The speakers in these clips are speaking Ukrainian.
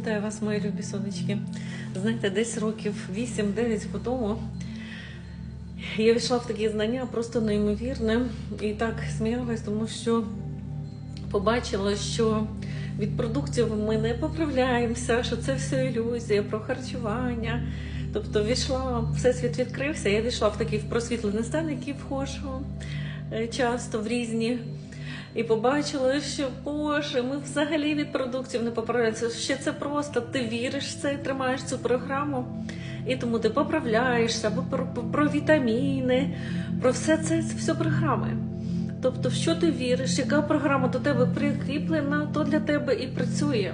Вітаю вас, мої любі сонечки. Знаєте, десь років 8-9 по тому я війшла в такі знання просто неймовірне і так сміялась, тому що побачила, що від продуктів ми не поправляємося, що це все ілюзія про харчування. Тобто війшла, всесвіт відкрився, я війшла в такий просвітлений стан, який вхожу е, часто в різні. І побачила, що Боже, ми взагалі від продуктів не поправляємося. Ще це просто ти віриш в це, тримаєш цю програму, і тому ти поправляєшся або про, про, про вітаміни, про все це, це все програми. Тобто, в що ти віриш, яка програма до тебе прикріплена, то для тебе і працює.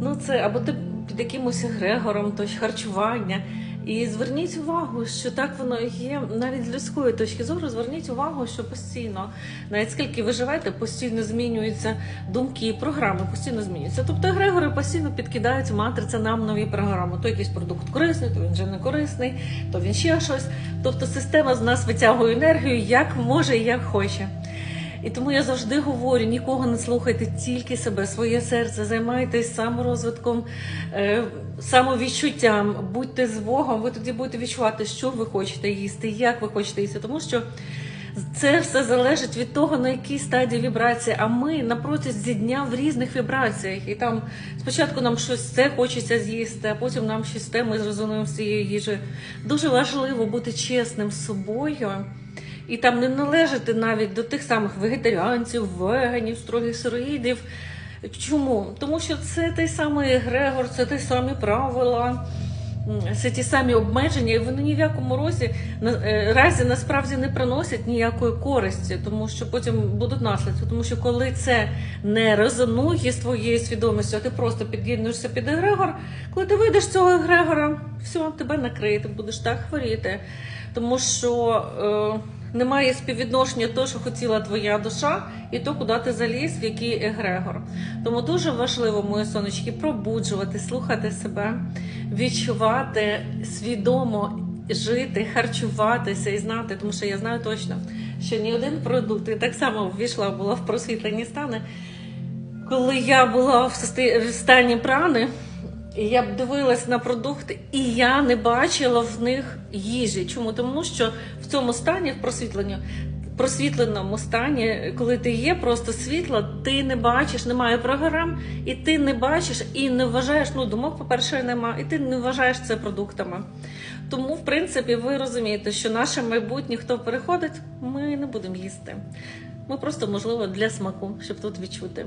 Ну, це або ти під якимось егрегором, то харчування. І зверніть увагу, що так воно є навіть з людської точки зору. Зверніть увагу, що постійно, навіть скільки ви живете, постійно змінюються думки, програми постійно змінюються. Тобто егрегори постійно підкидають матриця нам нові програми. То якийсь продукт корисний, то він вже не корисний, то він ще щось. Тобто система з нас витягує енергію як може і як хоче. І тому я завжди говорю: нікого не слухайте, тільки себе, своє серце, займайтесь саморозвитком, е, самовідчуттям, будьте з Богом, ви тоді будете відчувати, що ви хочете їсти, як ви хочете їсти, тому що. Це все залежить від того, на якій стадії вібрації. А ми на протязі дня в різних вібраціях. І там спочатку нам щось це хочеться з'їсти, а потім нам щось те ми зрозуміємо з цієї їжі. Дуже важливо бути чесним з собою. І там не належати навіть до тих самих вегетаріанців, веганів, строгих сироїдів. Чому? Тому що це той самий егрегор, це ті самі правила, це ті самі обмеження, і вони ні в якому разі, на- е, разі насправді не приносять ніякої користі, тому що потім будуть наслідки. Тому що коли це не резонує з твоєю свідомістю, а ти просто під'єднуєшся під егрегор, коли ти вийдеш з цього егрегора, все, тебе накриє, ти будеш так хворіти. Тому що е, немає співвідношення того, що хотіла твоя душа, і то, куди ти заліз, в який егрегор. Тому дуже важливо, мої сонечки, пробуджувати, слухати себе, відчувати свідомо жити, харчуватися і знати, тому що я знаю точно, що ні один продукт, і так само ввійшла була в просвітлені стани. Коли я була в стані прани, і я б дивилась на продукти, і я не бачила в них їжі. Чому? Тому що в цьому стані, в просвітленні, просвітленому стані, коли ти є просто світло, ти не бачиш, немає програм, і ти не бачиш і не вважаєш, ну думок, по-перше, нема, і ти не вважаєш це продуктами. Тому, в принципі, ви розумієте, що наше майбутнє, хто переходить, ми не будемо їсти. Ми просто, можливо, для смаку, щоб тут відчути.